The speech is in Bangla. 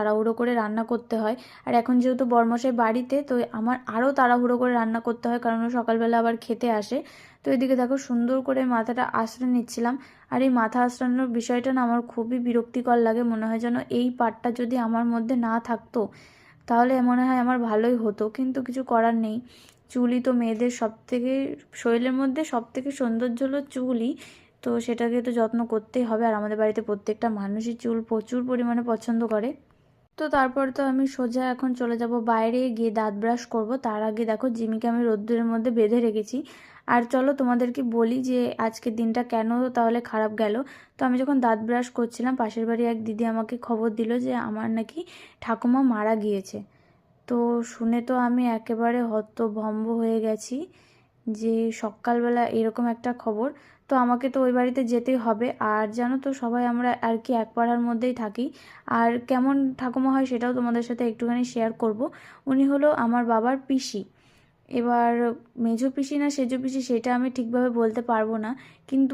তাড়াহুড়ো করে রান্না করতে হয়। আর এখন যেহেতু বরমশাই বাড়িতে, তো আমার আরও তাড়াহুড়ো করে রান্না করতে হয়, কারণ সকালবেলা আবার খেতে আসে। তো এদিকে দেখো সুন্দর করে মাথাটা আশ্রয় নিচ্ছিলাম। আর এই মাথা আশ্রানোর বিষয়টা না আমার খুবই বিরক্তিকর লাগে, মনে হয় যেন এই পার্টটা যদি আমার মধ্যে না থাকতো, তাহলে মনে হয় আমার ভালোই হতো। কিন্তু কিছু করার নেই। চুলই তো মেয়েদের সব থেকে শরীরের মধ্যে সব থেকে সৌন্দর্য হলো চুলই। তো সেটাকে তো যত্ন করতেই হবে। আর আমাদের বাড়িতে প্রত্যেকটা মানুষই চুল প্রচুর পরিমাণে পছন্দ করে। তো তারপর তো আমি সোজা এখন চলে যাব বাইরে গিয়ে দাঁত ব্রাশ করব। তার আগে দেখো জিমিকে আমি রোদ্দুরের মধ্যে বেঁধে রেখেছি। আর চলো তোমাদেরকে বলি যে আজকের দিনটা কেন তাহলে খারাপ গেল। তো আমি যখন দাঁত ব্রাশ করছিলাম, পাশের বাড়ি এক দিদি আমাকে খবর দিল যে আমার নাকি ঠাকুমা মারা গিয়েছে। তো শুনে তো আমি একেবারে হতভম্ব হয়ে গেছি। যে সকালবেলা এরকম একটা খবর, তো আমাকে তো ওই বাড়িতে যেতেই হবে। আর জানো তো, সবাই আমরা আর কি এক পাড়ার মধ্যেই থাকি। আর কেমন ঠাকুমা হয় সেটাও তোমাদের সাথে একটুখানি শেয়ার করব। উনি হলো আমার বাবার পিসি। এবার মেজো পিসি না সেজো পিসি, সেটা আমি ঠিকভাবে বলতে পারব না। কিন্তু